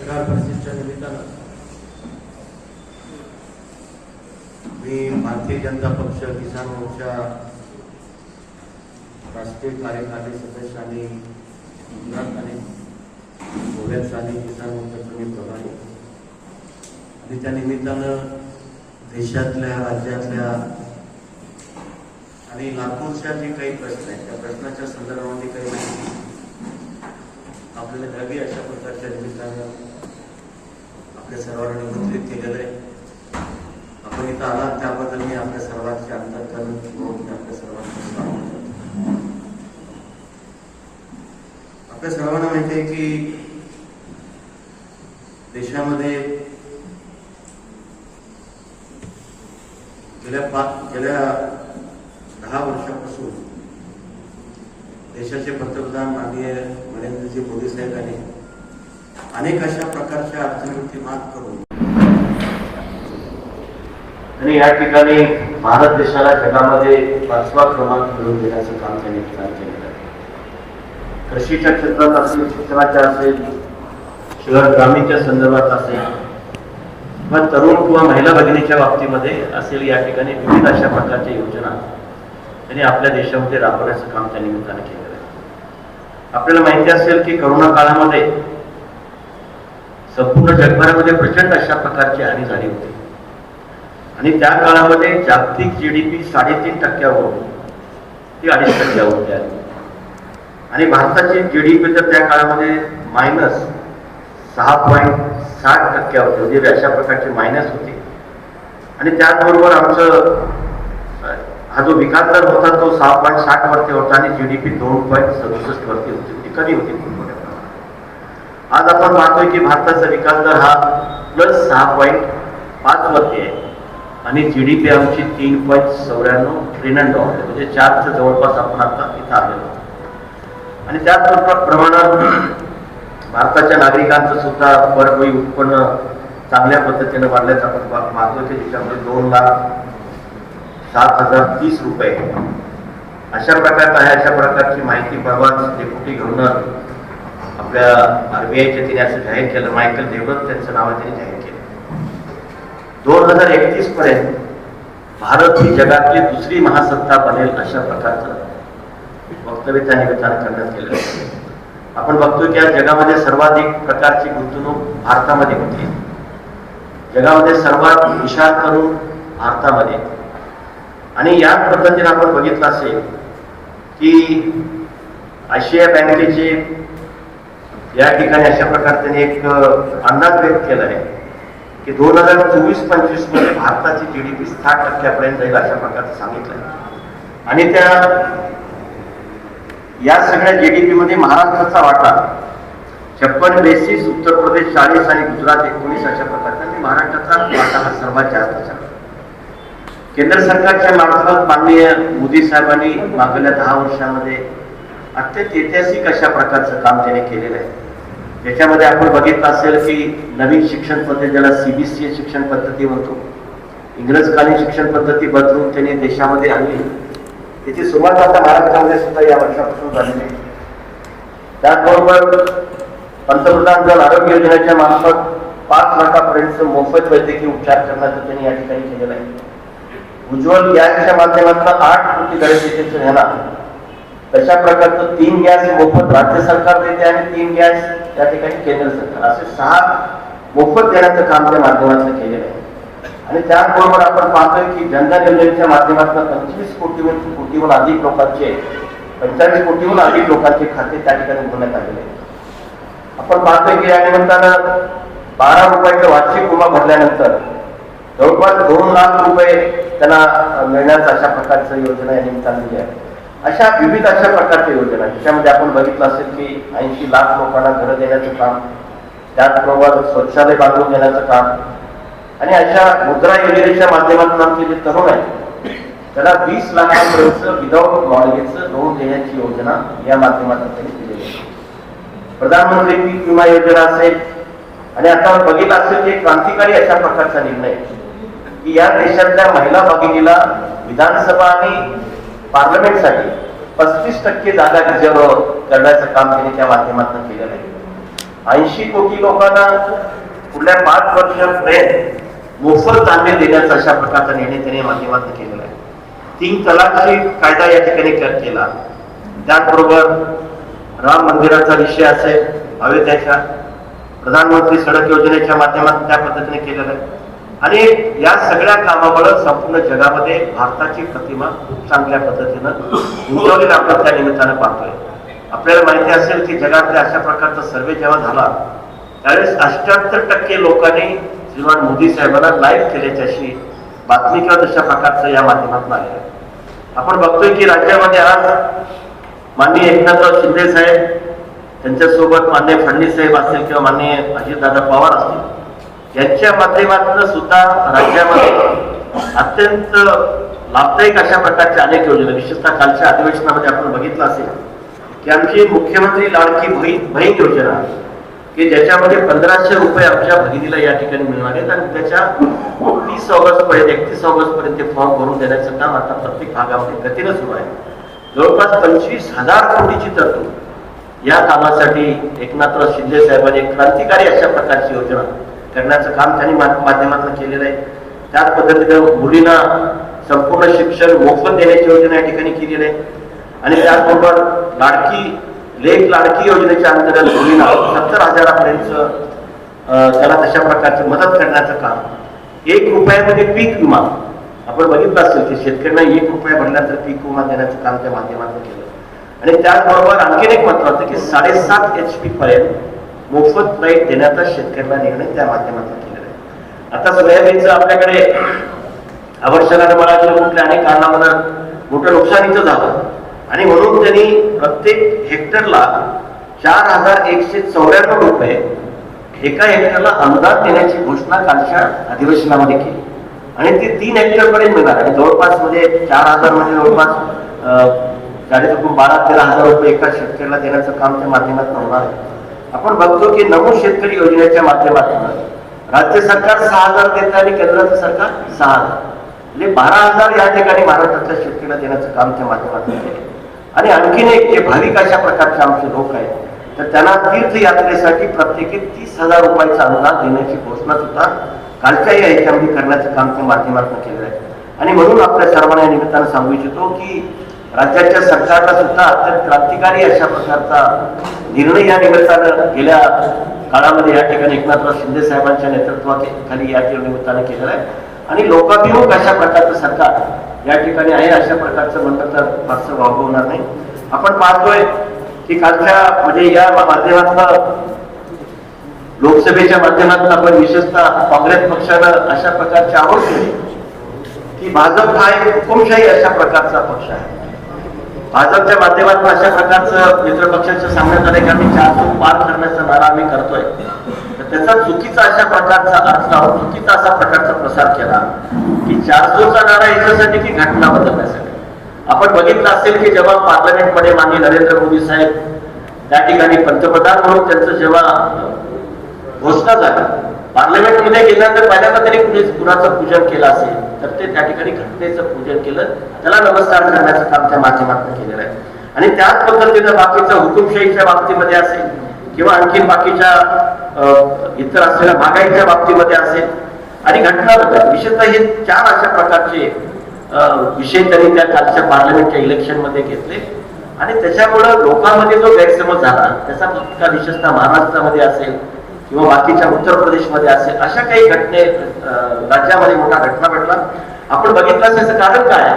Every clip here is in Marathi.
पत्रकार परिषदेच्या निमित्तानं. मी भारतीय जनता पक्ष किसान मोर्चा राष्ट्रीय कार्यकारी सदस्य आणि गुजरात आणि गोव्यात आणि किसान मोर्चाचा मी प्रभारी. आणि त्या निमित्तानं देशातल्या राज्यातल्या आणि लाखोच्या जे काही प्रश्न आहेत त्या प्रश्नाच्या संदर्भामध्ये काही माहिती आपल्याला द्यावी अशा प्रकारच्या निमित्तानं आपल्या सर्वांना निमंत्रित केलेलं आहे. आपण इथं आलात त्याबद्दल मी आपल्या सर्वांचे अंतर्करण म्हणून आपल्या सर्वांचं स्वागत करतो. आपल्या सर्वांना माहिती आहे की देशामध्ये गेल्या पाच गेल्या दहा वर्षापासून देशाचे पंतप्रधान माननीय नरेंद्रजी मोदी साहेबांनी अनेक अशा प्रकारच्या अडचणीवरती मात करून. आणि या ठिकाणी भारत देशाला जगामध्ये पाचवा क्रमांक मिळवून देण्याचं काम त्यांनी चालू केलेलं आहे. कृषीच्या क्षेत्रात असेल शिक्षणाच्या असेल शहर ग्रामीणच्या संदर्भात असेल किंवा तरुण किंवा महिला भगिनीच्या बाबतीमध्ये असेल या ठिकाणी विविध अशा प्रकारच्या योजना त्यांनी आपल्या देशामध्ये राबवण्याचं काम त्या निमित्तानं केलेलं आहे. आपल्याला माहिती असेल की करोना काळामध्ये संपूर्ण जगभरामध्ये प्रचंड अशा प्रकारची हानी झाली होती. आणि त्या काळामध्ये जागतिक जीडीपी साडेतीन टक्क्यावरून ती अडीच टक्क्यावरती आली आणि भारताची जीडीपी तर त्या काळामध्ये मायनस सहा पॉईंट साठ टक्क्यावरती म्हणजे अशा प्रकारची मायनस होती. आणि त्याचबरोबर आमचं हा जो विकास दर होता तो सहा पॉईंट साठ वरती होता आणि जीडीपी दोन पॉईंट सदुसष्ट वरती होती ती कमी होती. आज आपण पाहतोय की भारताचा विकास दर हा प्लस सहा पॉईंट पाच वरती आहे. आणि जीडीपी आमची तीन पॉईंट चौऱ्याण्णव ट्रिलियन डॉलर आहे. म्हणजे चारच्या जवळपास आपण आता इथं आलेलो आणि त्याच प्रमाणात भारताच्या नागरिकांचं सुद्धा परवई उत्पन्न चांगल्या पद्धतीने वाढल्याचं आपण पा- पाहतोय. की ज्याच्यामध्ये दोन लाख सात हजार तीस रुपये. अशा प्रकारचं आहे. अशा प्रकारची माहिती परवाच डेप्युटी गव्हर्नर आपल्या आरबीआयच्या तिने असं जाहीर केलं मायकल देवरत त्यांचं नाव त्यांनी जाहीर केलं. दोन हजार एकतीस पर्यंत भारत ही जगातली दुसरी महासत्ता बनेल अशा प्रकारचं वक्तव्य त्या निमित्तानं करण्यात केलं आपण बघतोय की आज जगामध्ये सर्वाधिक प्रकारची गुंतवणूक भारतामध्ये होती. जगामध्ये सर्वात विशाल करून भारतामध्ये. आणि याच पद्धतीने आपण बघितलं असेल की आशिया बँकेचे या ठिकाणी अशा प्रकारचे एक अंदाज व्यक्त केला आहे की दोन हजार चोवीस पंचवीसमध्ये भारताची जीडीपी साठ टक्क्यापर्यंत जाईल अशा प्रकारचं सांगितलं आहे. आणि त्या या सगळ्या जीडीपी मध्ये महाराष्ट्राचा वाटा छप्पन बेसीस उत्तर प्रदेश चाळीस आणि गुजरात एकोणीस अशा प्रकारचा आणि महाराष्ट्राचा वाटा हा सर्वात जास्त केंद्र सरकारच्या मार्फत माननीय मोदी साहेबांनी मागल्या दहा वर्षामध्ये अत्यंत ऐतिहासिक अशा प्रकारचं काम त्याने केलेलं आहे. याच्यामध्ये आपण बघितलं असेल की नवीन शिक्षण पद्धती ज्याला सीबीसी शिक्षण पद्धती म्हणतो. इंग्रजकालीन शिक्षण पद्धती बदलून त्यांनी देशामध्ये आणली. त्याची सुरुवात आता महाराष्ट्रामध्ये सुद्धा या वर्षापासून झालेली आहे. त्याचबरोबर पंतप्रधान जन आरोग्य योजनेच्या मार्फत पाच लाखापर्यंत मोफत वैद्यकीय उपचार करण्याचं त्यांनी या ठिकाणी केलेलं आहे. उज्ज्वल गॅसच्या माध्यमातून आठ कोटी गॅस घेणार तशा प्रकारचं तीन गॅस मोफत राज्य सरकार देते आणि तीन गॅस त्या ठिकाणी केंद्र सरकार. असे सहा मोफत देण्याचं काम त्या माध्यमातून केलेलं आहे. आणि त्याचबरोबर आपण पाहतोय की जनधन योजनेच्या माध्यमातून पंचवीस कोटीवर कोटीहून अधिक लोकांचे पंचावीस कोटीहून अधिक लोकांचे खाते त्या ठिकाणी उघडण्यात आलेले आपण पाहतोय की या निमित्तानं बारा रुपयाचा वार्षिक विमा भरल्यानंतर जवळपास दोन लाख रुपये त्यांना मिळण्याचं अशा प्रकारचं योजना या निमित्तानं दिली आहे. अशा विविध अशा प्रकारच्या योजना त्याच्यामध्ये आपण बघितलं असेल की ऐंशी लाख लोकांना घरं देण्याचं काम त्याचबरोबर स्वच्छालय बांधून देण्याचं काम आणि अशा मुद्रा योजनेच्या माध्यमातून आमचे जे तरुण आहेत त्याला वीस लाखांपर्यंत विदाऊट मॉर्गेजचं लोन देण्याची योजना या माध्यमातून त्यांनी दिलेली आहे. प्रधानमंत्री पीक विमा योजना असेल आणि आता बघितलं असेल की क्रांतिकारी अशा प्रकारचा निर्णय की या देशातल्या महिला भगिनीला विधानसभा आणि पार्लमेंटसाठी पस्तीस टक्के जागा रिझर्व करण्याचं काम त्यांनी त्या माध्यमातून केलेलं आहे ऐंशी कोटी लोकांना पुढल्या पाच वर्षापर्यंत मोफत धान्य देण्याचा अशा प्रकारचा निर्णय त्यांनी माध्यमातून केलेला आहे. तीन तलाकची कायदा या ठिकाणी कर- केला. त्याचबरोबर राम मंदिराचा विषय असेल अयोध्याच्या प्रधानमंत्री सडक योजनेच्या माध्यमातून त्या पद्धतीने केलेला आहे. आणि या सगळ्या कामामुळे संपूर्ण जगामध्ये भारताची प्रतिमा खूप चांगल्या पद्धतीनं उंचवलेली आपण त्या निमित्तानं पाहतोय. आपल्याला माहिती असेल की जगातले अशा प्रकारचा सर्वे जेव्हा झाला त्यावेळेस अष्ट्याहत्तर टक्के लोकांनी श्रीमान मोदी साहेबांना लाईव्ह केल्याच्याशी बातमी किंवा तशा प्रकारचं या माध्यमातून आहे. आपण बघतोय की राज्यामध्ये आज माननीय एकनाथराव शिंदे साहेब त्यांच्यासोबत माननीय फडणवीस साहेब असतील किंवा माननीय अजितदादा पवार असतील यांच्या माध्यमातून सुद्धा राज्यामध्ये अत्यंत लाभदायक अशा प्रकारच्या अनेक योजना विशेषतः कालच्या अधिवेशनामध्ये आपण बघितलं असेल की आमची मुख्यमंत्री लाडकी बहीण बहीण योजना की ज्याच्यामध्ये पंधराशे रुपये आमच्या भगिनीला या ठिकाणी मिळणार आहेत आणि त्याच्या तीस ऑगस्ट पर्यंत एकतीस ऑगस्ट पर्यंत ते फॉर्म भरून देण्याचं काम आता प्रत्येक भागामध्ये गतीनं सुरू आहे. जवळपास पंचवीस हजार कोटीची तरतूद. या कामासाठी एकनाथराव शिंदे साहेबांनी क्रांतिकारी अशा प्रकारची योजना करण्याचं काम त्यांनी माध्यमातून केलेलं आहे. त्याच पद्धतीनं मुलींना संपूर्ण शिक्षण मोफत देण्याची योजना या ठिकाणी केलेली आहे. आणि त्याचबरोबर लाडकी लेख लाडकी योजनेच्या अंतर्गत मुलींना सत्तर हजारापर्यंत त्याला तशा प्रकारची मदत करण्याचं काम. एक रुपयामध्ये पीक विमा. आपण बघितलं असेल की शेतकऱ्यांना एक रुपया भरल्यानंतर पीक विमा देण्याचं काम त्या माध्यमातून केलं. आणि त्याचबरोबर आणखीन एक महत्वाचं की साडेसात एच पी पर्यंत मोफत लाइट देण्याचा शेतकऱ्याला निर्णय त्या माध्यमातून केलेला आहे. आता सोयाबीनचं आपल्याकडे अवर्षणानं बळाच्या कुठल्या अनेक कारणामुळे मोठं नुकसानीचं झालं. आणि म्हणून त्यांनी प्रत्येक हेक्टरला चार हजार एकशे चौऱ्याण्णव रुपये एका हेक्टरला अनुदान देण्याची घोषणा कालच्या अधिवेशनामध्ये केली. आणि ती तीन हेक्टर पर्यंत मिळणार. आणि जवळपास म्हणजे चार हजार म्हणजे जवळपास अं, साडेचौकून बारा तेरा हजार रुपये एका शेतकऱ्याला देण्याचं काम त्या माध्यमातून होणार आहे. आपण बघतो की नमो शेतकरी योजनेच्या माध्यमातून राज्य सरकार सहा हजार देतं आणि केंद्राचं सरकार सहा हजार. म्हणजे बारा हजार या ठिकाणी महाराष्ट्रातल्या शेतकऱ्याला देण्याचं काम त्या माध्यमातून केले आणि आणखीन एक जे भाविक अशा प्रकारचे आमचे लोक आहेत तर त्यांना तीर्थयात्रेसाठी प्रत्येकी तीस हजार रुपयाचं अनुदान देण्याची घोषणा सुद्धा कालच्या या ह्याच्यामध्ये करण्याचं काम त्या माध्यमातून केलेलं आहे. आणि म्हणून आपल्या सर्वांना या निमित्तानं सांगू इच्छितो की राज्याच्या सरकारला सुद्धा अत्यंत क्रांतिकारी अशा प्रकारचा निर्णय या निमित्तानं गेल्या काळामध्ये या ठिकाणी एकनाथराव शिंदे साहेबांच्या नेतृत्वाखाली या निमित्तानं केलेलं आहे. आणि लोकाभिमुख अशा प्रकारचं सरकार या ठिकाणी आहे अशा प्रकारचं म्हणलं तर फारसं वागवणार नाही. आपण पाहतोय की कालच्या म्हणजे या माध्यमातून लोकसभेच्या माध्यमातून आपण विशेषतः काँग्रेस पक्षानं अशा प्रकारची आवड केली की भाजप हा एक हुकुमशाही अशा प्रकारचा पक्ष आहे. भाजपच्या माध्यमातून अशा प्रकारचं मित्रपक्षाच्या सांगण्यात आलं की आम्ही चारशे पार करण्याचा नारा आम्ही करतोय तर त्याचा चुकीचा अशा प्रकारचा अर्थ लावून चुकीचा असा प्रकारचा प्रसार केला की चार चारशोचा नारा याच्यासाठी की घटना बदलण्यासाठी. आपण बघितलं असेल की जेव्हा पार्लमेंटमध्ये माननीय नरेंद्र मोदी साहेब त्या ठिकाणी पंतप्रधान म्हणून त्यांचं जेव्हा घोषणा झाली पार्लमेंटमध्ये गेल्यानंतर पहिल्यांदा त्यांनी कुणी कुणाचं पूजन केलं असेल तर ते त्या ठिकाणी घटनेचं पूजन केलं. त्याला नमस्कार करण्याचं काम त्या माध्यमातून केलेलं आहे. आणि त्याच पद्धतीनं बाकीचं हुकुमशाहीच्या बाबतीमध्ये असेल किंवा आणखी बाकीच्या इतर असलेल्या महागाईच्या बाबतीमध्ये असेल आणि घटनाबद्दल विशेषतः हे चार अशा प्रकारचे विषय त्यांनी त्या कालच्या पार्लमेंटच्या इलेक्शनमध्ये घेतले. आणि त्याच्यामुळं लोकांमध्ये जो गैरसमज झाला त्याचा विशेषतः महाराष्ट्रामध्ये असेल किंवा बाकीच्या उत्तर प्रदेशमध्ये असेल अशा काही घटने राज्यामध्ये मोठा घटना घडला. आपण बघितलं त्याचं कारण काय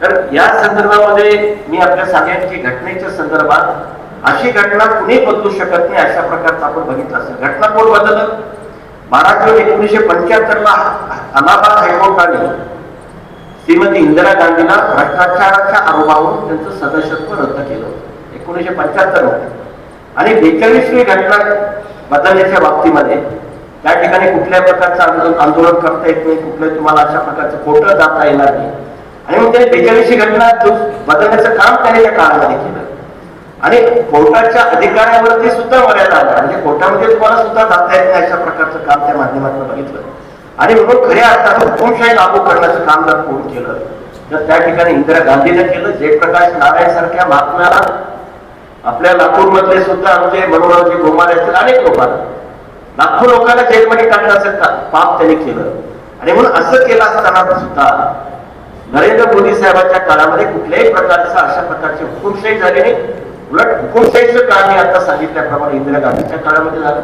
कारण या संदर्भामध्ये मी आपल्या सगळ्यांची घटनेच्या संदर्भात अशी घटना कुणी बदलू शकत नाही अशा प्रकारचं आपण बघितलं असेल. घटना कोण बदललं? बारा जून एकोणीसशे पंच्याहत्तर ला अलाहाबाद हायकोर्टाने श्रीमती इंदिरा गांधीला भ्रष्टाचाराच्या आरोपावरून त्यांचं सदस्यत्व रद्द केलं. होतं एकोणीसशे पंच्याहत्तरमध्ये आणि बेचाळीसवी घटना बदलण्याच्या बाबतीमध्ये त्या ठिकाणी कुठल्याही प्रकारचं आंदोलन आंदोलन करता येत नाही कुठलं तुम्हाला अशा प्रकारचं खोटं जाता येणार नाही. आणि मग त्याने बेचाळीसवी घटना बदलण्याचं काम त्याने त्या काळामध्ये केलं. आणि कोर्टाच्या अधिकाऱ्यावरती सुद्धा मर्यादा आल्या. म्हणजे कोर्टामध्ये तुम्हाला सुद्धा जाता येत नाही अशा प्रकारचं काम त्या माध्यमातून बघितलं. आणि म्हणून खऱ्या अर्थात हुकुमशाही लागू करण्याचं काम जर कोण केलं तर त्या ठिकाणी इंदिरा गांधीनं केलं जयप्रकाश नारायण सारख्या महात्म्याला आपल्या लातूरमधले सुद्धा आमचे मनोहरजी गोमारे असतील अनेक लोकांना लाखो लोकांना जेलमध्ये असेल का- पाप त्यांनी केलं. आणि म्हणून असं केलं असताना सुद्धा नरेंद्र मोदी साहेबांच्या काळामध्ये कुठल्याही प्रकारचा अशा प्रकारची हुकुमशाही झाली नाही. उलट हुकुमशाहीचं काम मी आता सांगितल्याप्रमाणे इंदिरा गांधीच्या काळामध्ये झालं.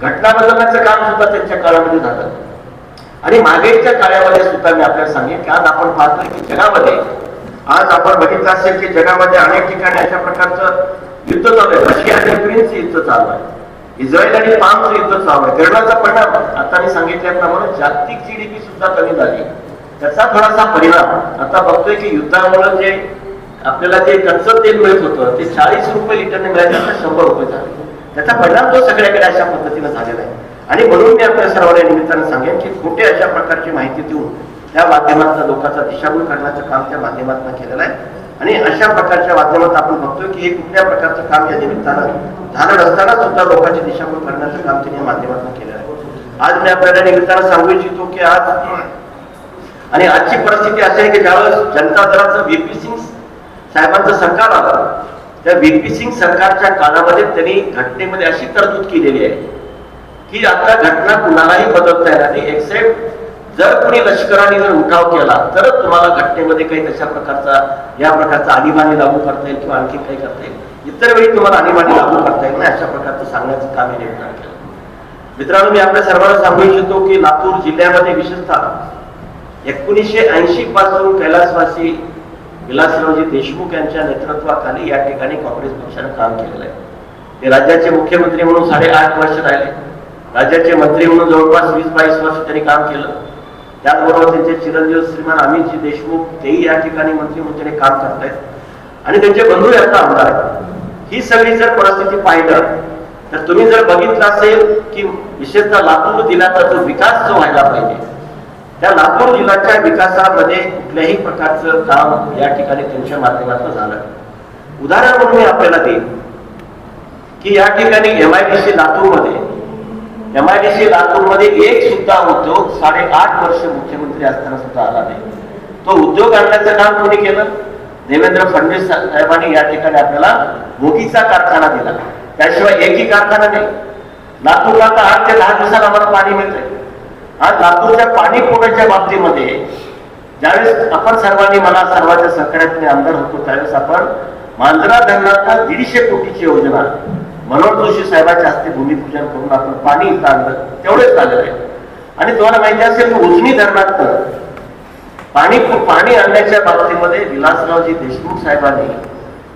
घटना बदलण्याचं काम सुद्धा त्यांच्या काळामध्ये झालं. आणि मागेच्या काळामध्ये सुद्धा मी आपल्याला सांगेन की आज आपण पाहतोय की जगामध्ये आज आपण बघितलं असेल की जगामध्ये अनेक ठिकाणी अशा प्रकारचं युद्ध चालू आहे. रशिया आणि युक्रेनचं युद्ध चालू आहे. इस्रायल आणि पामचं युद्ध चालू आहे. करण्याचा परिणाम. आता मी सांगितल्याप्रमाणे जागतिक जीडीपी सुद्धा कमी झाली. त्याचा थोडासा परिणाम. आता बघतोय की युद्धामुळे जे आपल्याला जे कच्चं तेल मिळत होतं ते चाळीस रुपये लिटरने मिळायचं आता शंभर रुपये झाले. त्याचा परिणाम तो सगळ्याकडे अशा पद्धतीनं झालेला आहे. आणि म्हणून मी आपल्या सर्वांना निमित्तानं सांगेन की कुठे अशा प्रकारची माहिती देऊन त्या माध्यमातून लोकांचा दिशाभूल करण्याचं काम त्या माध्यमातून केलेलं आहे. आणि अशा प्रकारच्या माध्यमात आपण बघतोय की हे कुठल्या प्रकारचं काम या निमित्तानं झालं नसताना सुद्धा लोकांची दिशाभूल करण्याचं काम त्यांनी या माध्यमातून केलं आहे. आज मी आपल्याला निमित्तानं सांगू इच्छितो की आज आणि आजची परिस्थिती अशी आहे की ज्यावेळेस जनता दलाचं व्हीपी सिंग साहेबांचं सरकार आलं त्या व्हीपी सिंग सरकारच्या काळामध्ये त्यांनी घटनेमध्ये अशी तरतूद केलेली आहे की आता घटना कुणालाही बदलता येणार नाही. एक्सेप्ट जर कुणी लष्कराने जर उठाव केला तरच तुम्हाला घटनेमध्ये काही तशा प्रकारचा या प्रकारचा आणीबाणी लागू करता येईल किंवा आणखी काही करता येईल. इतर वेळी तुम्हाला आणीबाणी लागू करता येईल नाही अशा प्रकारचं सांगण्याचं काम हे निर्माण केलं. मित्रांनो मी आपल्या सर्वांना सांगू इच्छितो की लातूर जिल्ह्यामध्ये विशेषतः एकोणीसशे ऐंशी पासून कैलासवासी विलासरावजी देशमुख यांच्या नेतृत्वाखाली या ठिकाणी काँग्रेस पक्षानं काम केलेलं आहे. ते राज्याचे मुख्यमंत्री म्हणून साडेआठ वर्ष राहिले. राज्याचे मंत्री म्हणून जवळपास वीस बावीस वर्ष त्यांनी काम केलं. त्याचबरोबर त्यांचे चिरंजीव श्रीमान अमितजी देशमुख तेही या ठिकाणी मंत्री म्हणून काम करतायत. आणि त्यांचे बंधू आता आमदार. आहेत ही सगळी जर परिस्थिती पाहिलं तर तुम्ही जर बघितलं असेल की विशेषतः लातूर जिल्ह्याचा जो विकास जो व्हायला पाहिजे त्या लातूर जिल्ह्याच्या विकासामध्ये कुठल्याही प्रकारचं काम या ठिकाणी त्यांच्या माध्यमातून झालं. उदाहरण म्हणून मी आपल्याला देईन की या ठिकाणी एम आय डी सी लातूरमध्ये एम आय डी लातूरमध्ये एक सुद्धा उद्योग साडेआठ वर्ष मुख्यमंत्री असताना सुद्धा आला नाही. तो उद्योग आणण्याचं काम कोणी केलं? देवेंद्र फडणवीस साहेबांनी या ठिकाणी आपल्याला भोगीचा कारखाना दिला. त्याशिवाय एकही कारखाना नाही. लातूरला तर आठ ते दहा दिवसात आम्हाला पाणी मिळतंय. आज लातूरच्या पाणी पुरवठ्याच्या बाबतीमध्ये ज्यावेळेस आपण सर्वांनी मला सर्वांच्या सहकार्यात मी आमदार होतो त्यावेळेस आपण मांजरा धरणात दीडशे कोटीची योजना जोशी साहेबांच्या हस्ते भूमिपूजन करून आपण पाणी इथं तेवढेच झालेलं आहे. आणि तुम्हाला माहिती असेल की उजनी धरणात पाणी पाणी आणण्याच्या बाबतीमध्ये विलासरावजी देशमुख साहेबांनी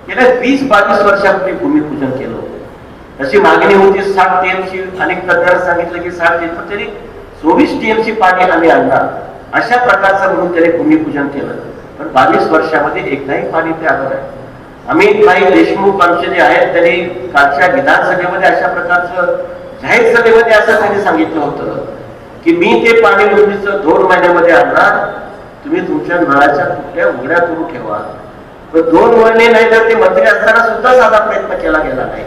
गेल्या वीस बावीस वर्षापूर्वी भूमिपूजन केलं होतं. तशी मागणी होती साठ टीएमसी अनेक तज्ञांना सांगितलं की साठ टीएम पण तरी चोवीस टीएमसी पाणी आम्ही आणणार. अशा प्रकारचं म्हणून त्याने भूमिपूजन केलं. पण बावीस वर्षामध्ये एकदाही पाणी ते आलं नाही. अमित भाई देशमुख आमचे जे आहेत त्यांनी कालच्या विधानसभेमध्ये अशा प्रकारचं जाहीर सभेमध्ये असं त्यांनी सांगितलं होतं की मी ते पाणी उजनीचं दोन महिन्यामध्ये आणणार तुम्ही तुमच्या नळाच्या कुठल्या उघड्या करून ठेवा. पण दोन महिने नाही तर ते मंत्री असताना सुद्धा साधा प्रयत्न केला गेला नाही.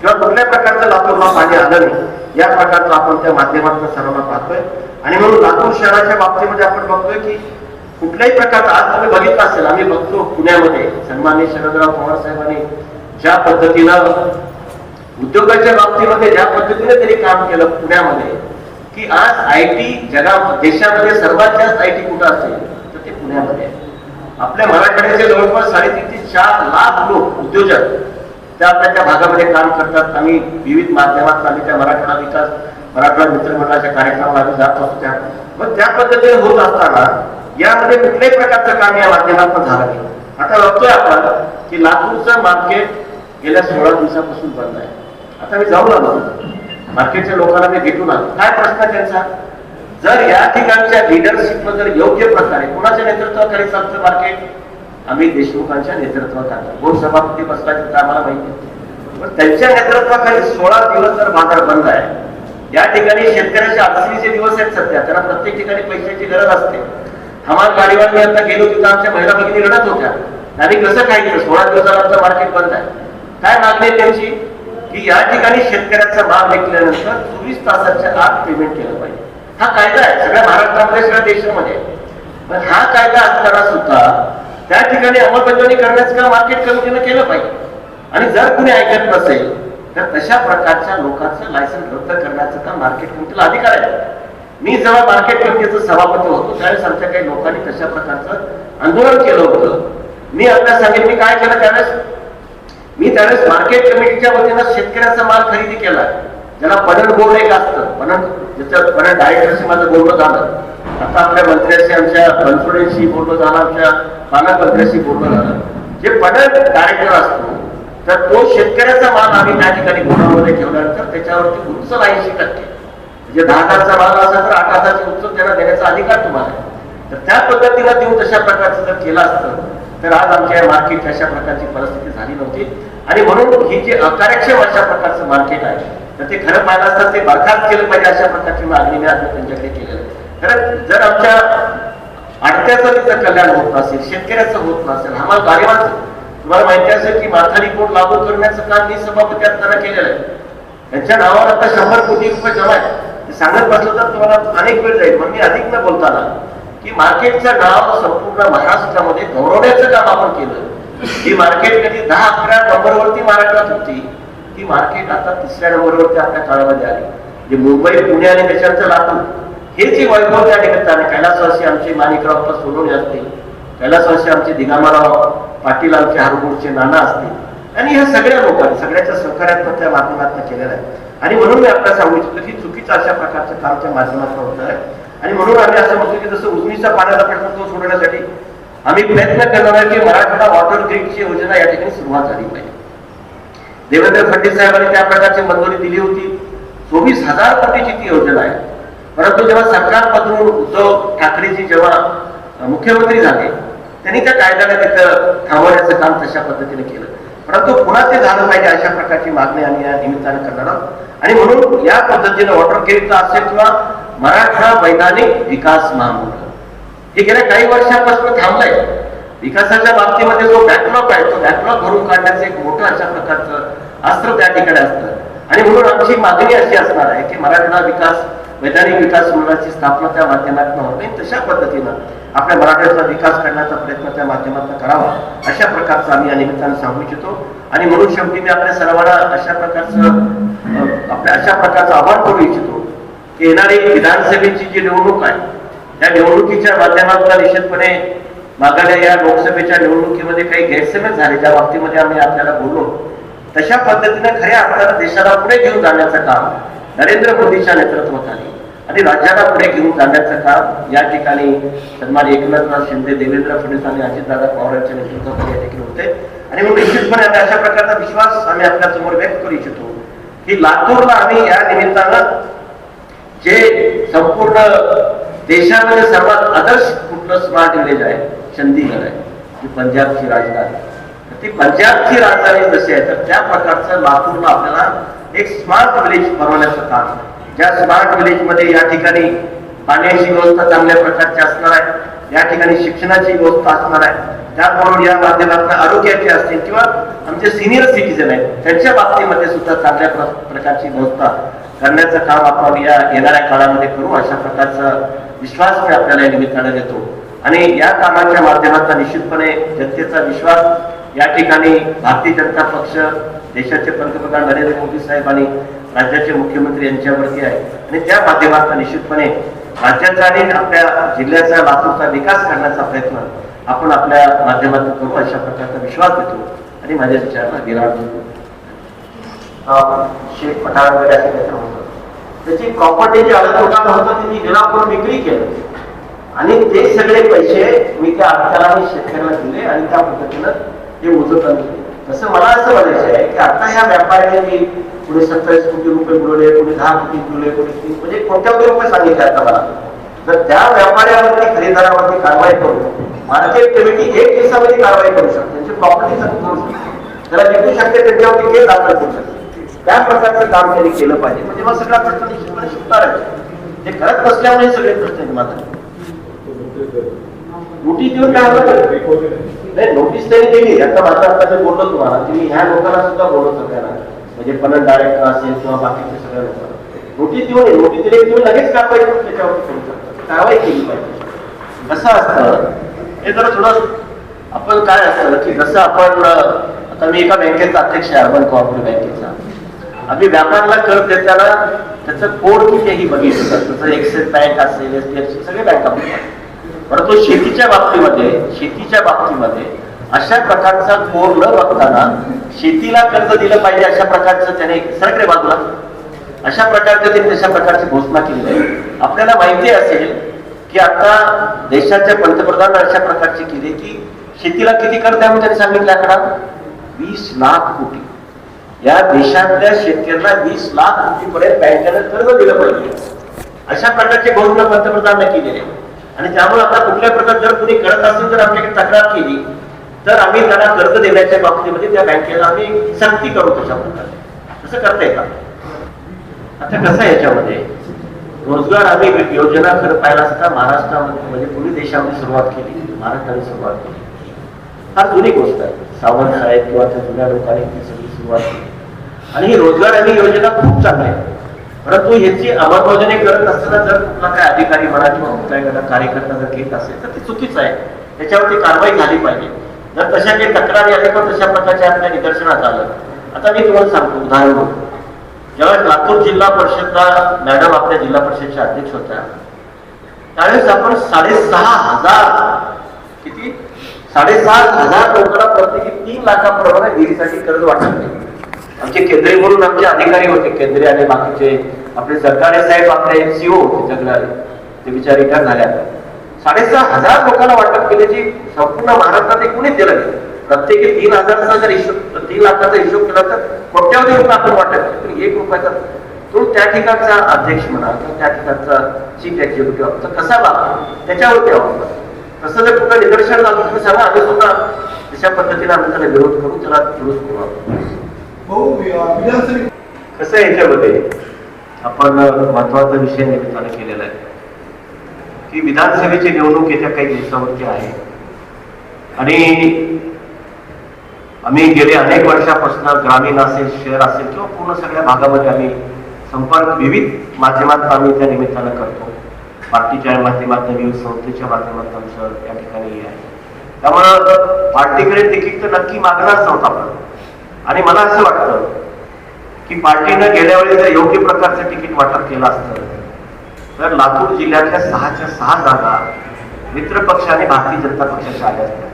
किंवा कुठल्या प्रकारचं लातूरला पाणी आलं नाही या प्रकारचं आपण त्या माध्यमातून सर्वांना पाहतोय. आणि म्हणून लातूर शहराच्या बाबतीमध्ये आपण बघतोय की कुठल्याही प्रकारचा आज तुम्ही बघितला असेल आम्ही बघतो पुण्यामध्ये. सन्मान्य शरदराव पवार साहेबांनी ज्या पद्धतीनं उद्योगाच्या बाबतीमध्ये ज्या पद्धतीने त्यांनी काम केलं पुण्यामध्ये की आज आय टी जगा देशामध्ये सर्वात जास्त आय टी कुठं असेल तर ते पुण्यामध्ये आपल्या मराठवाड्याचे जवळपास साडेतीन ते चार लाख लोक उद्योजक त्या आपल्या त्या भागामध्ये काम करतात. आम्ही विविध माध्यमात आम्ही त्या मराठवाडा विकास मराठवाडा मित्रमंडळाच्या कार्यक्रमाला आम्ही जात असतो त्या. मग त्या पद्धतीने होत असताना यामध्ये कुठल्याही प्रकारचं काम या माध्यमातून झालं नाही. आता बघतोय आपण की लातूरचं मार्केट गेल्या सोळा दिवसापासून बंद आहे. आता मी जाऊन आलो. मार्केटच्या लोकांना मी भेटून आलो. काय प्रश्न आहे त्यांचा? जर या ठिकाणच्या लिडरशिप जर योग्य प्रकारे कुणाच्या नेतृत्वाखाली चालतं मार्केट आम्ही देशमुखांच्या नेतृत्वाखाली. कोण सभापती बसला तिथं आम्हाला माहिती पण त्यांच्या नेतृत्वाखाली सोळा दिवस जर बाजार बंद आहे या ठिकाणी शेतकऱ्याचे अडचणीचे दिवस आहेत सध्या. त्यांना प्रत्येक ठिकाणी पैशाची गरज असते. हमाल गाडीवर मी गेलो तिथं आमच्या महिला भगिनी रडत होत्या. आणि कसं काय केलं सोळा दिवसाला आमचं मार्केट बंद आहे. काय मागणी त्यांची? की या ठिकाणी शेतकऱ्याचा माल विकल्यानंतर चोवीस तासाच्या आत पेमेंट केलं पाहिजे. हा कायदा आहे. सगळ्या महाराष्ट्रामध्ये सगळ्या देशामध्ये. पण हा कायदा असताना सुद्धा त्या ठिकाणी अंमलबजावणी करण्याचं काम मार्केट कमिटीनं केलं पाहिजे. आणि जर कुणी ऐकत नसेल तर तशा प्रकारच्या लोकांचं लायसन्स रद्द करण्याचं काम मार्केट कमिटीला अधिकार आहे. मी जेव्हा मार्केट कमिटीचं सभापती होतो त्यावेळेस आमच्या काही लोकांनी तशा प्रकारचं आंदोलन केलं होतं मी आपल्याला सांगेन मी काय केलं त्यावेळेस? मी त्यावेळेस मार्केट कमिटीच्या वतीनं शेतकऱ्याचा माल खरेदी केला. ज्याला पणन बोर्ड एक असतं पणन ज्याच्यात पणन डायरेक्टरशी माझं बोलणं झालं. आता आपल्या मंत्र्याशी आमच्या बनसोडेशी बोलणं झालं आमच्या पालकमंत्र्याशी बोलणं झालं. जे पणन डायरेक्टर असतो तर तो शेतकऱ्याचा माल आम्ही त्या ठिकाणी गोडामध्ये ठेवल्यानंतर त्याच्यावरती उंच ऐंशी टक्के. म्हणजे दहा हजारचा माल असेल तर आठ हजारचे उत्सव त्यांना देण्याचा अधिकार तुम्हाला आहे. तर त्या पद्धतीला देऊन तशा प्रकारचं जर केलं असतं तर आज आमच्या मार्केट अशा प्रकारची परिस्थिती झाली नव्हती. आणि म्हणून ही जे अकार्यक्षम अशा प्रकारचं मार्केट आहे तर ते खरं पाहिलं असतं ते बरखास्त केलं पाहिजे अशा प्रकारची मागणी मी आज त्यांच्याकडे केलेलं आहे. खरं जर आमच्या आडत्याचं तिचं कल्याण होत नसेल शेतकऱ्याचं होत नसेल आम्हाला गाडीवांचं तुम्हाला माहिती असेल की माथाडी कोट लागू करण्याचं काम मी सभापती असताना केलेलं आहे. त्यांच्या नावावर आता शंभर कोटी रुपये जमा आहे सांगत बसलं तर तुम्हाला अनेक वेळ जाईल पण मी अधिक न बोलताना की मार्केटचं नाव संपूर्ण महाराष्ट्रामध्ये गौरवण्याचं काम आपण केलं. ही मार्केट कधी दहा अकरा नंबरवरती महाराष्ट्रात होती. ती मार्केट आता तिसऱ्या नंबरवरती आपल्या काळामध्ये आली. जे मुंबई पुणे आणि देशांचं लातूर हे जे वैभव त्या निमित्ताने कैलासवासी आमचे माणिकराव सोनवणे असतील. कैलासवासी आमचे दिगामाराव पाटील आमचे हरगुडचे नाना असतील. आणि ह्या सगळ्या लोकांनी सगळ्याच्या सहकार्यात्मक त्या माध्यमातून केलेलं आहे. आणि म्हणून मी आपल्याला सांगू इच्छितो की चुकीचं अशा प्रकारचं कामच्या माध्यमातून होत आहे. आणि म्हणून आम्ही असं म्हणतो की जसं उजनीचा पाण्याचा प्रश्न तो सोडवण्यासाठी आम्ही प्रयत्न करणार आहे की मराठवाडा वॉटर ग्रीडची योजना या ठिकाणी सुरुवात झाली पाहिजे. देवेंद्र फडणवीस साहेबांनी त्या प्रकारची मंजुरी दिली होती. चोवीस हजार कोटीची ती योजना आहे. परंतु जेव्हा सरकार बदलून उद्धव ठाकरेजी जेव्हा मुख्यमंत्री झाले त्यांनी त्या कायद्याला तिथं थांबवण्याचं काम तशा पद्धतीने केलं. परंतु पुन्हा ते झालं पाहिजे अशा प्रकारची मागणी आम्ही या निमित्तानं करणार आहोत. आणि म्हणून या पद्धतीनं वॉटर गेटचा असेल किंवा मराठा वैधानिक विकास महामंडळ. हे गेल्या काही वर्षापासून थांबलंय. विकासाच्या बाबतीमध्ये जो बॅकलॉग आहे तो बॅकलॉग भरून काढण्याचं एक मोठं अशा प्रकारचं अस्त्र त्या ठिकाणी असतं. आणि म्हणून आमची मागणी अशी असणार आहे की मराठा विकास वैधानिक विकास मंडळाची स्थापना त्या माध्यमातून होते तशा पद्धतीनं आपल्या मराठ्याचा विकास करण्याचा प्रयत्न त्या माध्यमातून करावा अशा प्रकारचं आम्ही या निमित्तानं सांगू इच्छितो. आणि म्हणून शेवटी मी आपल्या सर्वांना अशा प्रकारचं आपल्या अशा प्रकारचं आभार करू इच्छितो की येणारी विधानसभेची जी निवडणूक आहे त्या निवडणुकीच्या माध्यमातून निश्चितपणे मागाल्या या लोकसभेच्या निवडणुकीमध्ये काही गैरसमज झाले ज्या बाबतीमध्ये आम्ही आपल्याला बोललो. तशा पद्धतीने खऱ्या अर्थानं देशाला पुढे घेऊन जाण्याचं काम नरेंद्र मोदीच्या नेतृत्वाखाली आणि राज्याला पुढे घेऊन जाण्याचं काम या ठिकाणी सन्मान एकनाथनाथ शिंदे देवेंद्र फडणवीस आणि अजितदादा पवार यांच्या नेतृत्वाखाली या ठिकाणी होते. आणि म्हणून निश्चितपणे आम्ही अशा प्रकारचा विश्वास आम्ही आपल्यासमोर व्यक्त करू इच्छितो की लातूरला आम्ही या निमित्तानं जे संपूर्ण देशामध्ये सर्वात आदर्श कुठलं स्मार्ट विलेज आहे? चंदीगड आहे. जी पंजाबची राजधानी. ती पंजाबची राजधानी जशी आहे तर त्या प्रकारचं लातूरला आपल्याला एक स्मार्ट विलेज बनवण्याचं काम आहे. ज्या स्मार्ट विलेजमध्ये या ठिकाणी पाण्याची व्यवस्था चांगल्या प्रकारची असणार आहे. या ठिकाणी शिक्षणाची व्यवस्था असणार आहे. त्याचबरोबर या माध्यमातून आरोग्याचे असतील किंवा आमचे सिनियर सिटीजन आहेत त्यांच्या बाबतीमध्ये सुद्धा चांगल्या प्र- प्रकारची व्यवस्था करण्याचं काम आपण या येणाऱ्या काळामध्ये करू. अशा प्रकारचा विश्वास मी आपल्याला या निमित्तानं देतो. आणि या कामाच्या माध्यमातून निश्चितपणे जनतेचा विश्वास या ठिकाणी भारतीय जनता पक्ष देशाचे पंतप्रधान नरेंद्र मोदी साहेब आणि राज्याचे मुख्यमंत्री यांच्यावरती आहे. आणि त्या माध्यमातून निश्चितपणे राज्याचा आणि आपल्या जिल्ह्याचा लातूरचा विकास करण्याचा प्रयत्न आपण आपल्या माध्यमातून करू अशा प्रकारचा विश्वास देतो. आणि माझ्या विचारांना विराम देतो अं, शेख पठाणकडे असे त्याची प्रॉपर्टी जी अडतोटात होतं ती विरा करून विक्री केलं. आणि ते सगळे पैसे मी त्या अर्थाला आणि शेतकऱ्याला दिले आणि त्या पद्धतीनं हे मोजत आणले तसं मला असं म्हणायचं आहे की आता ह्या व्यापाऱ्याने मी पुढे सत्तावीस कोटी रुपये बुडवले कोणी दहा कोटी बुडवले कोणी तीस म्हणजे कोट्यावधी रुपये सांगितले आता मला. तर त्या व्यापाऱ्यावरती खरेदीदारावरती कारवाई करू. मार्केट कमिटी एक दिवसामध्ये कारवाई करू शकते. त्यांची प्रॉपर्टी जप्त करू शकते. त्याला विकू शकते त्यांच्यावरती केस दाखल करू शकते. त्या प्रकारचं काम त्यांनी केलं पाहिजे. म्हणजे मग सगळा प्रश्न निश्चितपणे सुटणार आहे. ते करत नसल्यामुळे सगळे प्रश्न निर्माण झाले नोटीस देऊन काय नाही नोटीस तरी दिली. आता माझं आता जे बोललो तुम्हाला की मी ह्या लोकांना सुद्धा बोललो सगळ्यांना. म्हणजे पणन डायरेक्टर असेल किंवा बाकीचे सगळ्या लोकांना नोटीस देऊन नोटीस दिली तुम्ही लगेच कारवाई करून त्याच्यावरती करू. शकता कारवाई केली पाहिजे. कसं असतं हे जरा थोडं आपण काय असतं की जसं आपण आता मी एका बँकेचा अध्यक्ष आहे अर्बन कोऑपरेटिव्ह बँकेचा. आम्ही व्यापाराला कर देताना त्याचं कोड कितीही बघितलं जसं एक्सेस बँक असेल एस डी एफ सी सगळे बँका बघतात परंतु शेतीच्या बाबतीमध्ये शेतीच्या बाबतीमध्ये अशा प्रकारचा कोर न बघताना शेतीला कर्ज दिलं पाहिजे अशा प्रकारचं त्याने सरकडे बाजूला अशा प्रकारचे त्यांनी तशा प्रकारची घोषणा केली आहे. आपल्याला माहिती असेल की आता देशाचे पंतप्रधान अशा प्रकारची केली की शेतीला किती कर्ज आहे त्यांनी सांगितलं आकडा? वीस लाख कोटी. या देशातल्या शेतकऱ्यांना वीस लाख कोटीपर्यंत बँकेनं कर्ज दिलं पाहिजे. अशा प्रकारची घोषणा पंतप्रधानांनी केलेली आहे. आणि त्यामुळे आता कुठल्या प्रकार जर कुणी करत असेल तर आपल्याकडे तक्रार केली तर आम्ही त्यांना कर्ज देण्याच्या बाबतीमध्ये त्या बँकेला आम्ही सक्ती करू तशा प्रकारे तसं करता येतात आता कसं आहे याच्यामध्ये? रोजगार आम्ही योजना खरं पाहिला असता महाराष्ट्रामध्ये म्हणजे पूर्वी देशामध्ये सुरुवात केली महाराष्ट्राने सुरुवात केली. फार जुनी गोष्ट आहे. सावंत साहेब किंवा त्या जुन्या लोकांनी ती सगळी सुरुवात केली. आणि ही रोजगार आणि योजना खूप चांगली आहे परंतु ह्याची अंमलबजावणी करत असताना जर कुठला काय अधिकारी म्हणा किंवा कुठला एखादा कार्यकर्ता जर घेत असेल तर ती चुकीच आहे. त्याच्यावरती कारवाई झाली पाहिजे. जर तशा काही तक्रारी आल्या पण तशा प्रकारच्या आपल्या निदर्शनात आलं. आता मी तुम्हाला सांगतो उदाहरण म्हणून ज्यावेळेस लातूर जिल्हा परिषदला मॅडम आपल्या जिल्हा परिषदच्या अध्यक्ष होत्या त्यावेळेस आपण साडेसहा हजार किती? साडेसहा हजार लोकांना प्रत्येकी तीन लाखाप्रमाणे विहिरीसाठी कर्ज वाटप केलं. आमचे केंद्रीय म्हणून आमचे अधिकारी होते केंद्रीय आणि बाकीचे. आपले सरकारी साहेब आपले सीओ होते जगणारे ते विचार रिटायर झाले साडेसहा हजार लोकांना वाटप केल्याची संपूर्ण महाराष्ट्रात एकूणच दिलं नाही. प्रत्येकी तीन हजारचा जर हिशोब तीन लाखाचा हिशोब केला तर कोट्यावधी रुपये आपण वाटत एक रुपयाचा तो त्या ठिकाणचा अध्यक्ष म्हणा किंवा त्या ठिकाणचा चीफ एक्झिक्युटिव्ह ऑफिसर कसा वागतो त्याच्यावरती अवलंबून तसं जर कुठं निदर्शन झालं तुम्ही सांगा आम्ही सुद्धा तशा पद्धतीने आम्ही त्याला विरोध करू त्याला दुरुस्त करू आपण. कसं आहे याच्यामध्ये? आपण महत्त्वाचा विषय निमित्तानं केलेला आहे. की विधानसभेची निवडणूक येत्या काही दिवसावरती आहे. आणि आम्ही गेले अनेक वर्षापासून ग्रामीण असेल शहर असेल किंवा पूर्ण सगळ्या भागामध्ये आम्ही संपर्क विविध माध्यमात आम्ही त्या निमित्तानं करतो. पार्टीच्या माध्यमातून विविध संस्थेच्या माध्यमातून आमचं या ठिकाणी आहे. त्यामुळं पार्टीकडे तिकीट तर नक्की मागणारच नव्हतं आपण. आणि मला असं वाटतं की पार्टीनं गेल्या वेळी जर योग्य प्रकारचं तिकीट वाटप केलं असतं तर लातूर जिल्ह्यातल्या सहाच्या सहा जागा मित्र पक्ष आणि भारतीय जनता पक्षाच्या आल्या असत्या.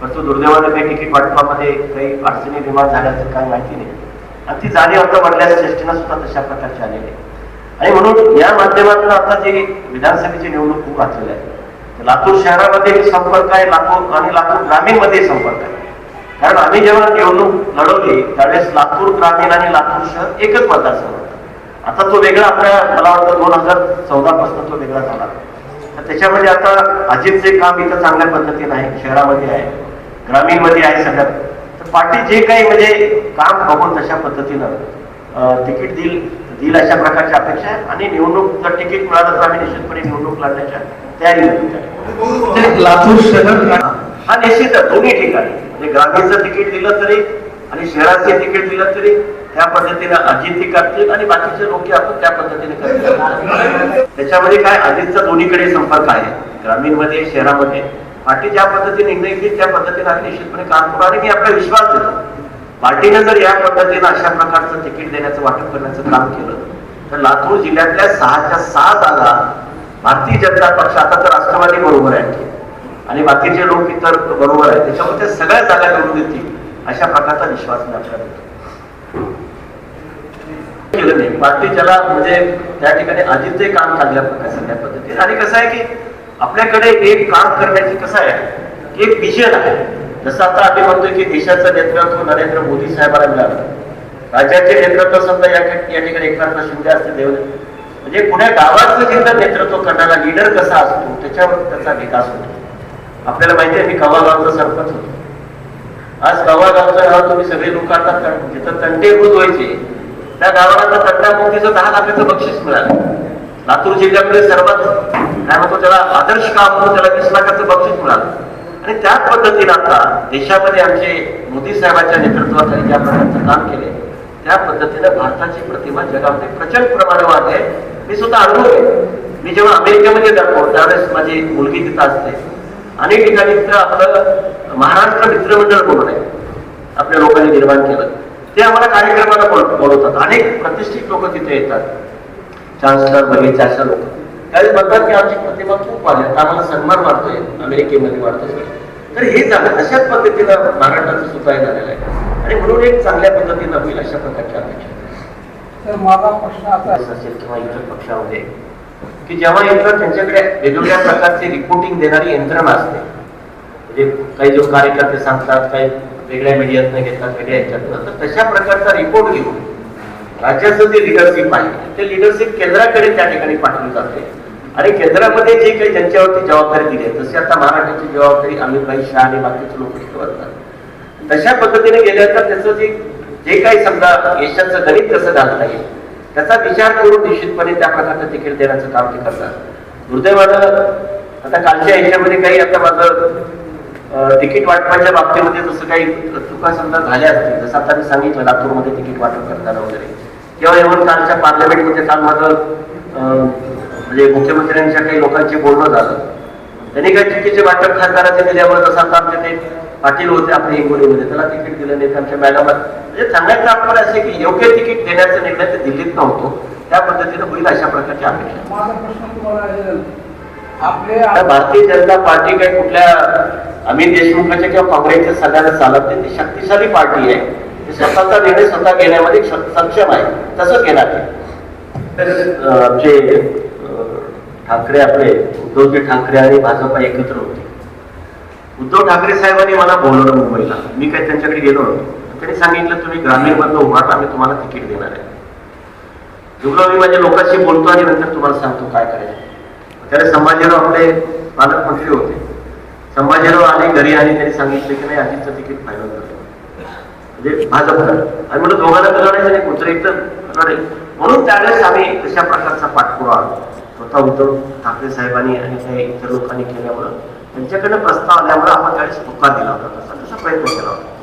परंतु दुर्दैवाने काही तिकीट वाटपामध्ये काही अडचणी निर्माण झाल्याचं काही माहिती नाही. आणि ती जाणीव आता वाढल्यास चेष्टीनं सुद्धा तशा प्रकारची आलेली आहे. आणि म्हणून या माध्यमातून आता जी विधानसभेची निवडणूक खूप वाचलेली आहे. लातूर शहरामध्ये संपर्क आहे लातूर आणि लातूर ग्रामीणमध्ये संपर्क आहे. कारण आम्ही जेव्हा निवडणूक लढवली त्यावेळेस लातूर ग्रामीण आणि लातूर शहर एकच मतदारसंघ आता तो वेगळा आपल्या मला वाटतं दोन हजार चौदा पासून तो वेगळा झाला. तर त्याच्यामध्ये आता अजितचे काम इथं चांगल्या पद्धतीने आहे शहरामध्ये आहे ग्रामीणमध्ये आहे सगळ्यात तर पार्टी जे काही म्हणजे काम बघून तशा पद्धतीनं तिकीट देईल देईल अशा प्रकारची अपेक्षा आहे. आणि निवडणूक जर तिकीट मिळालं तर आम्ही निश्चितपणे निवडणूक लढण्याच्या तयारीमध्ये. म्हणजे लातूर शहर हा निश्चित दोन्ही ठिकाणी. म्हणजे गावीचं तिकीट दिलं तरी आणि शहराचे तिकीट दिलं तरी त्या पद्धतीने अजित करतील आणि बाकीचे लोक आपण त्या पद्धतीने करतील. त्याच्यामध्ये काय अजितचा दोन्हीकडे संपर्क आहे. ग्रामीणमध्ये शहरामध्ये. पार्टी ज्या पद्धतीने निर्णय घेईल त्या पद्धतीने आम्ही निश्चितपणे काम करू. आणि मी आपला विश्वास देतो. पार्टीने जर या पद्धतीने अशा प्रकारचं तिकीट देण्याचं वाटप करण्याचं काम केलं तर लातूर जिल्ह्यातल्या सहाच्या सहा जागा भारतीय जनता पक्ष आता तर राष्ट्रवादी बरोबर आहे आणि बाकीचे लोक इतर बरोबर आहेत त्याच्यामुळे ते सगळ्या जागा निवडून देतील अशा प्रकारचा विश्वास मी आपल्याला केलं नाही. पार्टी ज्याला म्हणजे त्या ठिकाणी अजितचे काम चांगल्या प्रकारे सगळ्या पद्धतीने आणि कसं आहे की आपल्याकडे एक काम करण्याची कसं आहे? की एक विजन आहे. जसं आता आम्ही म्हणतोय की देशाचं नेतृत्व नरेंद्र मोदी साहेबांना मिळालं. राज्याचे नेतृत्व समजा या या ठिकाणी एकनाथ शिंदे असते देव म्हणजे पुण्या गावाचं जिथं नेतृत्व करणारा लीडर कसा असतो त्याच्यावर त्याचा विकास होतो. आपल्याला माहिती आहे मी कवा गावचा सरपंच होतो. आज कवा गावचं गाव तुम्ही सगळे लोक आता जिथं तंटे होत व्हायचे त्या गावाला आता तंटामुक्तीचं दहा लाखाचं बक्षीस मिळालं. लातूर जिल्ह्यामध्ये सर्वात काय म्हणतो त्याला आदर्श काम म्हणून त्याला वीस लाखाचं बक्षीस मिळालं. आणि त्याच पद्धतीने आता देशामध्ये आमचे मोदी साहेबांच्या नेतृत्वाखाली ज्या प्रकारचं काम केले त्या पद्धतीने भारताची प्रतिमा जगामध्ये प्रचंड प्रमाणे वाढते मी सुद्धा अनुभव आहे मी जेव्हा अमेरिकेमध्ये जातो त्यावेळेस माझी मुलगी तिथं असते. अनेक ठिकाणी तिथं आपलं महाराष्ट्र मित्रमंडळ म्हणून आहे. आपल्या लोकांनी निर्माण केलं. ते आम्हाला कार्यक्रमाला बोल- बोलवतात. अनेक प्रतिष्ठित लोक तिथे येतात. चान्सलर बघितले अशा लोक. त्यावेळी म्हणतात की आमची प्रतिभा खूप वाढली. आता आम्हाला सन्मान वाढतोय. अमेरिकेमध्ये वाढतोय. तर हे झालं. अशाच पद्धतीनं महाराष्ट्राचं सुद्धा हे झालेलं आहे. आणि म्हणून एक चांगल्या पद्धतीनं होईल अशा प्रकारच्या अपेक्षा. तर माझा प्रश्न असा असेल किंवा इतर पक्षामध्ये की जेव्हा यंत्र त्यांच्याकडे वेगवेगळ्या प्रकारचे रिपोर्टिंग देणारी यंत्रणा असते. म्हणजे काही जो कार्यकर्ते सांगतात काही वेगळ्या मीडियातनं घेतात वेगळ्या ह्याच्यातनं तर तशा प्रकारचा रिपोर्ट घेऊन राज्याचं जे लिडरशिप आहे ते लिडरशिप केंद्राकडे त्या ठिकाणी पाठवली जाते. आणि केंद्रामध्ये जे काही ज्यांच्यावरती जबाबदारी दिली आहे तशी आता महाराष्ट्राची जबाबदारी अमित भाई शहा आणि बाकीचे लोक ठेवतात तशा पद्धतीने गेल्यानंतर त्याचं जे जे काही समजा यशाचं गणित कसं घालता येईल त्याचा विचार करून निश्चितपणे त्या प्रकारचं तिकीट देण्याचं काम ते करतात. दुर्दैवानं आता कालच्या याच्यामध्ये काही आता माझं तिकीट वाटपाच्या बाबतीमध्ये जसं काही चुका समजा झाल्या असतील जसं आता मी सांगितलं लातूरमध्ये तिकीट वाटप करताना वगैरे. किंवा इव्हन कालच्या पार्लमेंटमध्ये काल माझं अं, म्हणजे मुख्यमंत्र्यांच्या काही लोकांची बोलणं झालं. त्यांनी काही चुकीचे वाटप खासदाराचे दिल्यामुळे जसं आता आमचे ते पाटील होते आपल्या हिंगोलीमध्ये त्याला तिकीट दिलं नाही. आमच्या मॅडम म्हणजे सांगायचं आपण असे की योग्य तिकीट देण्याचा निर्णय ते दिल्लीत नव्हतो. त्या पद्धतीनं होईल अशा प्रकारची अपेक्षा भारतीय जनता पार्टी काही कुठल्या अमित देशमुखाच्या किंवा काँग्रेसच्या सगळ्यांना चालत नाही. ती शक्तिशाली पार्टी आहे. ती स्वतःचा निर्णय स्वतः घेण्यामध्ये सक्षम आहे. तसं घेणार आमचे ठाकरे आपले उद्धवजी ठाकरे आणि भाजपा एकत्र होते. उद्धव ठाकरे साहेबांनी मला बोलवलं मुंबईला. मी काही त्यांच्याकडे गेलो नव्हतो. त्यांनी सांगितलं तुम्ही ग्रामीण बंद उभा आम्ही तुम्हाला तिकीट देणार आहे. जेवढं मी माझ्या लोकांशी बोलतो आणि नंतर तुम्हाला सांगतो काय करायचं. त्याने संभाजीराव आपले पालकमंत्री होते. संभाजीराव आले घरी आणि त्यांनी सांगितले की नाही आधीचं तिकीट फायनल करतो म्हणजे भाजप आणि म्हणून दोघांना तर आणि कुत्र कुठचं म्हणून त्यावेळेस आम्ही तशा प्रकारचा पाठपुरावा स्वतः उद्धव ठाकरे साहेबांनी आणि काही इतर लोकांनी केल्यामुळं त्यांच्याकडनं प्रस्ताव आल्यामुळे आपण त्यावेळेस होकार दिला होता. तसा प्रयत्न केला होता.